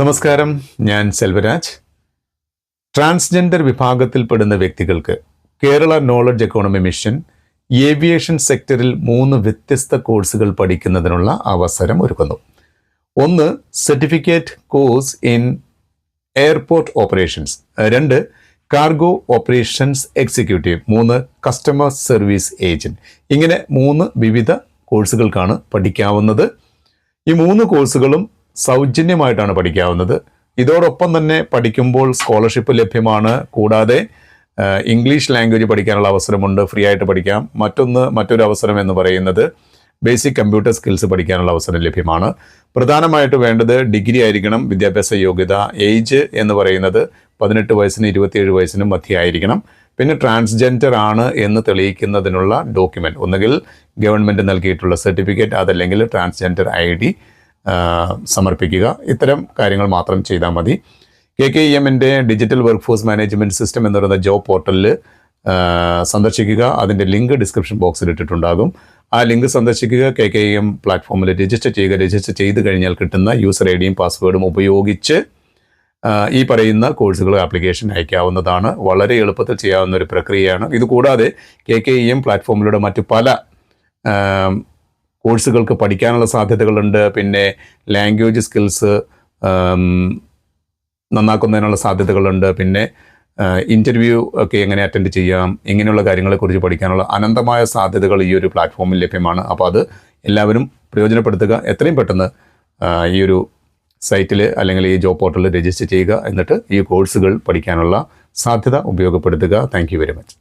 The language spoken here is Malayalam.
നമസ്കാരം ഞാൻ സെൽവരാജ്. ട്രാൻസ്ജെൻഡർ വിഭാഗത്തിൽപ്പെടുന്ന വ്യക്തികൾക്ക് Kerala knowledge economy mission aviation സെക്ടറിൽ മൂന്ന് വ്യത്യസ്ത കോഴ്സുകൾ പഠിക്കുന്നതിനുള്ള അവസരം ഒരുക്കുന്നു. ഒന്ന് certificate course in airport operations രണ്ട് കാർഗോ ഓപ്പറേഷൻസ് എക്സിക്യൂട്ടീവ് മൂന്ന് കസ്റ്റമർ സർവീസ് ഏജന്റ് ഇങ്ങനെ മൂന്ന് വിവിധ കോഴ്സുകൾക്കാണ് പഠിക്കാവുന്നത്. ഈ മൂന്ന് കോഴ്സുകളും സൗജന്യമായിട്ടാണ് പഠിക്കാവുന്നത്. ഇതോടൊപ്പം തന്നെ പഠിക്കുമ്പോൾ സ്കോളർഷിപ്പ് ലഭ്യമാണ്. കൂടാതെ ഇംഗ്ലീഷ് ലാംഗ്വേജ് പഠിക്കാനുള്ള അവസരമുണ്ട്. ഫ്രീ ആയിട്ട് പഠിക്കാം. മറ്റൊന്ന് മറ്റൊരു അവസരം എന്ന് പറയുന്നത് ബേസിക് കമ്പ്യൂട്ടർ സ്കിൽസ് പഠിക്കാനുള്ള അവസരം ലഭ്യമാണ്. പ്രധാനമായിട്ട് വേണ്ടത് ഡിഗ്രി ആയിരിക്കണം. വിദ്യാഭ്യാസ യോഗ്യത ഏജ് എന്ന് പറയുന്നത് പതിനെട്ട് വയസ്സിനും ഇരുപത്തിയേഴ് വയസ്സിനും മധ്യമായിരിക്കണം പിന്നെ ട്രാൻസ്ജെൻഡർ ആണ് എന്ന് തെളിയിക്കുന്നതിനുള്ള ഡോക്യുമെന്റ് ഒന്നുകിൽ ഗവൺമെന്റ് നൽകിയിട്ടുള്ള സർട്ടിഫിക്കറ്റ് അതല്ലെങ്കിൽ ട്രാൻസ്ജെൻഡർ ഐ സമർപ്പിക്കുക. ഇത്തരം കാര്യങ്ങൾ മാത്രം ചെയ്താൽ മതി. കെ കെ ഇ എമ്മിന്റെ digital work force management system എന്ന് പറയുന്ന ജോബ് പോർട്ടലിൽ സന്ദർശിക്കുക. അതിന്റെ ലിങ്ക് ഡിസ്ക്രിപ്ഷൻ ബോക്സിൽ ഇട്ടിട്ടുണ്ടാകും. ആ ലിങ്ക് സന്ദർശിക്കുക. കെ കെ എം പ്ലാറ്റ്ഫോമിൽ രജിസ്റ്റർ ചെയ്യുക. രജിസ്റ്റർ ചെയ്ത് കഴിഞ്ഞാൽ കിട്ടുന്ന യൂസർ ഐ ഡിയും പാസ്വേഡും ഉപയോഗിച്ച് ഈ പറയുന്ന കോഴ്സുകൾ ആപ്ലിക്കേഷൻ അയക്കാവുന്നതാണ്. വളരെ എളുപ്പത്തിൽ ചെയ്യാവുന്ന ഒരു പ്രക്രിയയാണ്. ഇതുകൂടാതെ കെ കെ ഇ എം പ്ലാറ്റ്ഫോമിലൂടെ മറ്റു പല കോഴ്സുകൾക്ക് പഠിക്കാനുള്ള സാധ്യതകളുണ്ട്. പിന്നെ ലാംഗ്വേജ് സ്കിൽസ് നന്നാക്കുന്നതിനുള്ള സാധ്യതകളുണ്ട്. പിന്നെ ഇന്റർവ്യൂ ഒക്കെ എങ്ങനെ അറ്റൻഡ് ചെയ്യാം ഇങ്ങനെയുള്ള കാര്യങ്ങളെക്കുറിച്ച് പഠിക്കാനുള്ള അനന്തമായ സാധ്യതകൾ ഈ ഒരു പ്ലാറ്റ്ഫോമിൽ ലഭ്യമാണ്. അപ്പോൾ അത് എല്ലാവരും പ്രയോജനപ്പെടുത്തുക. എത്രയും പെട്ടെന്ന് ഈ ഒരു സൈറ്റിൽ അല്ലെങ്കിൽ ഈ ജോബ് പോർട്ടലിൽ രജിസ്റ്റർ ചെയ്യുക. എന്നിട്ട് ഈ കോഴ്സുകൾ പഠിക്കാനുള്ള സാധ്യത ഉപയോഗപ്പെടുത്തുക. Thank very much